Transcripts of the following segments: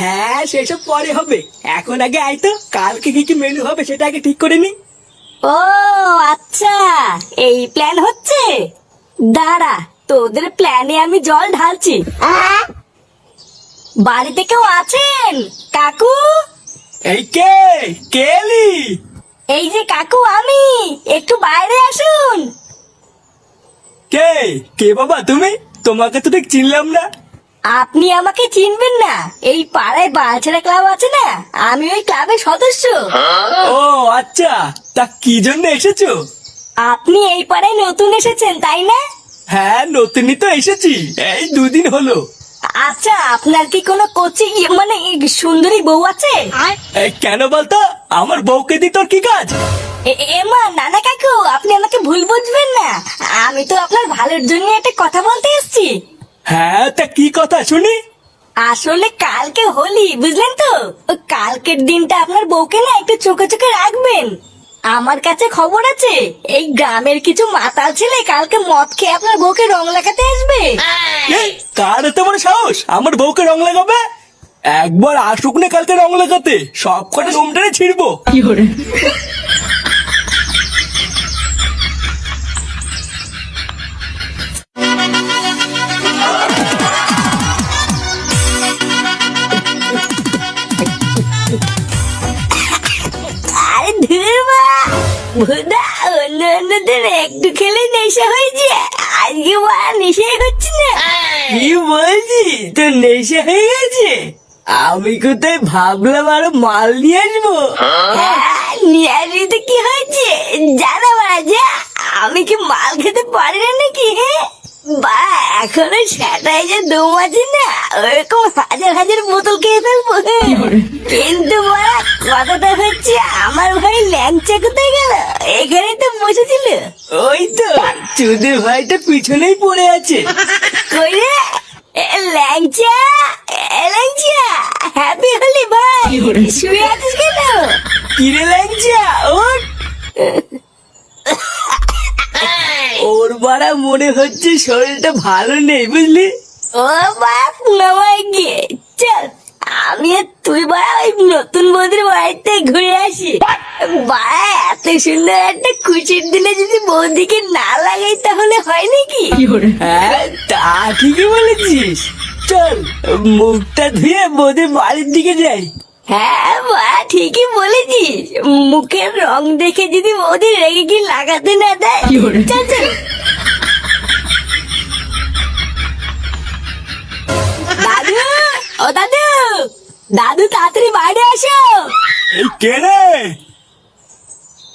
হ্যাঁ সেসব পরে হবে। এখন আগে আয় তো কালকে কি কি মেনু হবে সেটা আগে ঠিক করে নি। ও আচ্ছা এই প্ল্যান হচ্ছে? দাঁড়া তোদের প্ল্যানে আমি জল ঢালছি। বাড়িতে কেউ আছেন? কাকু? এই কে? কেলি এই যে কাকু আমি। একটু বাইরে আসুন। কে? কে বাবা তুমি? তোমাকে তো ঠিক চিনলাম না। আপনি আমাকে চিনবেন না। এই পাড়ায় বালছেড়া ক্লাব আছে না? আমি ওই ক্লাবের সদস্য। ও আচ্ছা। তা কি জন্য এসেছ? আপনি এই পাড়ায় নতুন এসেছেন তাই না? হ্যাঁ নতুনই তো এসেছি। এই দুদিন হলো। আচ্ছা আপনার কি কোনো কোচিং মানে সুন্দরী বউ আছে? কেন বলতো? আমার বউকে দি তোর কি কাজ? এমা নানা কাকু আপনি আমাকে ভুল বুঝবেন না। আমি তো আপনার ভালোর জন্য একটা কথা বলতে এসেছি। হ্যাঁ তা কি কথা শুনি? আসলে কালকে হোলি বুঝলেন তো? ওই কালকের দিনটা আপনার বউকে না একটু চোখে চোখে রাখবেন। আমার কাছে খবর আছে এই গ্রামের কিছু মাতাল ছেলে কালকে মদ খেয়ে আপনার বউকে রং লাগাতে আসবে। এই, কার এত বড় সাহস? আমার বউকে রং লাগাবে? একবার আসুক না কালকে রং লাগাতে সব কটা রুমটারে ছিড়বো। ভুদা অন্য অন্যদের একটু খেলে নেশা হয়েছে আজকে বা নেশাই হচ্ছে না কি বলছি তোর নেশা হয়ে গেছে আমি কোথায় ভাবলাম আরও মাল নিয়ে আসব হ্যাঁ, নিয়ে আসবি তো কি হয়েছে জানা বাজা আমি কি মাল খেতে পারি না নাকি বা এখনও সেটাই যে দম আছে না ওরকম হাজার হাজার বোতল খেয়ে ফেলব। কিন্তু বাড়া হচ্ছে আমার ভাই ল্যাংচা কোথায় গেল? এখানে তো বসেছিল। ওই তো চুদের ভাইটা পিছনেই পড়ে আছে। কই রে? এ, ল্যাংচা? এ, ল্যাংচা? হ্যাপি হলি ভাই। শুয়ে আছিস কেন? কিরে লাগছে ওর ওর বাড়া মনে হচ্ছে শরীরটা ভালো নেই বুঝলি? ও বাপ নামাই গিয়ে। চল। আমি তুই বাড়া ওই নতুন বৌদির বাড়িতে ঘুরে আসি। বাড়া এত সুন্দর একটা খুশির দিনে যদি বৌদিকে না লাগাই তাহলে হয় নাকি? হ্যাঁ তা ঠিকই বলেছিস। চল মুখটা ধুয়ে বোধে বাড়ির দিকে যাই। হ্যাঁ বা ঠিকই বলেছিস। মুখের রং দেখে যদি বৌদি রেগে কি লাগাতে না দেয় চল চল। দাদু তাড়াতাড়ি বাইরে আসো এই কে রে?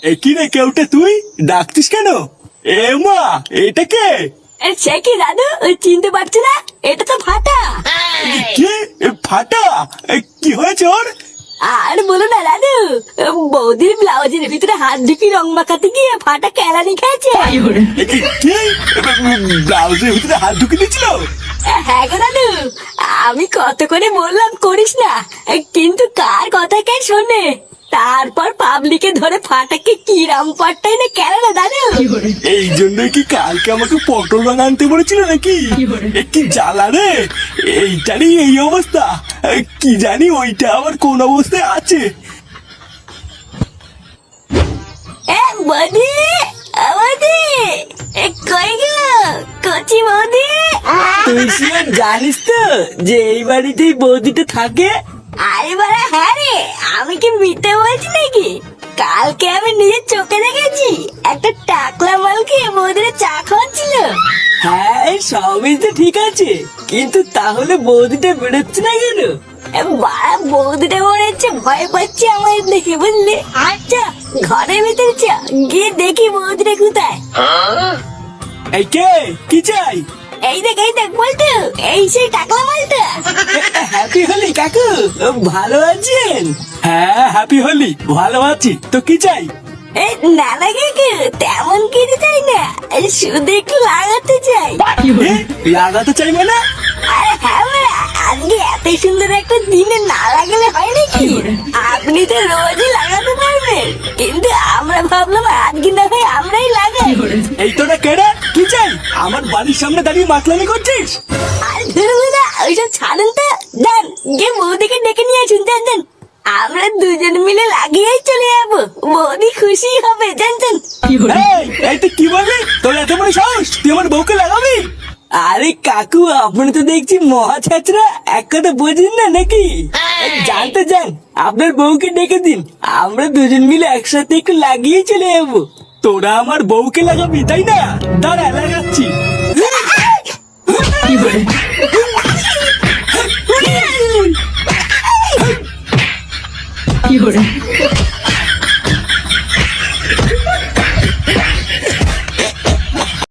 এ কি রে কেউটা তুই? ডাকতিস কেন? এ মা এটা কে? সে কি দাদু? চিনতে পারছি না? এটা তো ফাটা। কি? এ ফাটা? কি হয়েছে ওর? আর বলো না দাদু। বৌদির ব্লাউজের ভিতরে হাত ঢুকি রং মাখাতে গিয়ে ফাটা কেলানি খেয়েছে? ব্লাউজের ভিতরে হাত ঢুকে দিয়েছিল? হ্যাঁ গো দাদু আমি কত করে বললাম করিস না কিন্তু কার কথা কে শোনে? তারপর পাবলিকে ধরে ফাটাকে কি রাম পাট্টাই না কেন না দাদু? এই জন্য কি কালকে আমাকে পটল রং আনতে বলেছিল নাকি? কি জ্বালা রে? এইটারই এই অবস্থা। কি জানি ওইটা আবার কোন অবস্থায় আছে? বৌদি বৌদি কই গেল কচি বৌদি। তুই শিওর জানিস তো যে এই বাড়িতেই বৌদিটা থাকে? আরে বাড়া হ্যাঁ রে আমি কি মিথ্যে বলছি নাকি? কালকে আমি নিজের চোখে দেখেছি একটা টাকলা মালকে বৌদির চা খাওয়াচ্ছিল। হ্যাঁ সবই তো ঠিক আছে কিন্তু তাহলে বৌদিটা বেরোচ্ছে না কেন? বৌদিটা মনে হচ্ছে ভয় পাচ্ছে আমার দেখে বুঝলি? আচ্ছা ঘরের ভিতরে চা গিয়ে দেখি বৌদিটা কোথায়। এই কে? কি চাই? এই দেখ এই দেখ বলতো। এই সেই টাকলা মালটা হ্যাপি হলি কাকু। ভালো আছেন? হ্যাঁ হ্যাপি হলি ভালো আছি। তো কি চাই? এই নানা কাকু তেমন কিছু চাই না। শুধু একটু লাগাতে চাই। লাগাতে চাই মানে? আরে হ্যাঁ বাড়া, আজকে এত সুন্দর একটা দিনে না লাগালে হয় নাকি? আপনি তো রোজই লাগাতে পারবেন। কিন্তু আমরা ভাবলাম আজকে না হয় আমরাই লাগাই। এই তোরা কেডা কি চাই? আমার বাড়ির সামনে দাঁড়িয়ে মাতলামি করছিস? আর ধরবো না ওইসব ছাড়েন তো। যান গিয়ে বৌদিকে ডেকে নিয়ে আসুন। যান যান। আমরা দুজন মিলে লাগিয়েই চলে যাব। বৌদি খুশি হবে। জান জান এই, এই তুই কি বললি? তোর এত বড় সাহস? তুই আমার বউকে লাগাবি? আরে কাকু আপনি তো দেখছি মহা ছাত্রা এক কথা বোঝেন না নাকি? জানতে চান আপনার বউকে ডেকে দিন। আমরা দুজন মিলে একসাথে একটু লাগিয়ে চলে যাব। তোরা আমার বউকে লাগাবি তাই না? দাঁড়া লাগাচ্ছি। কি hore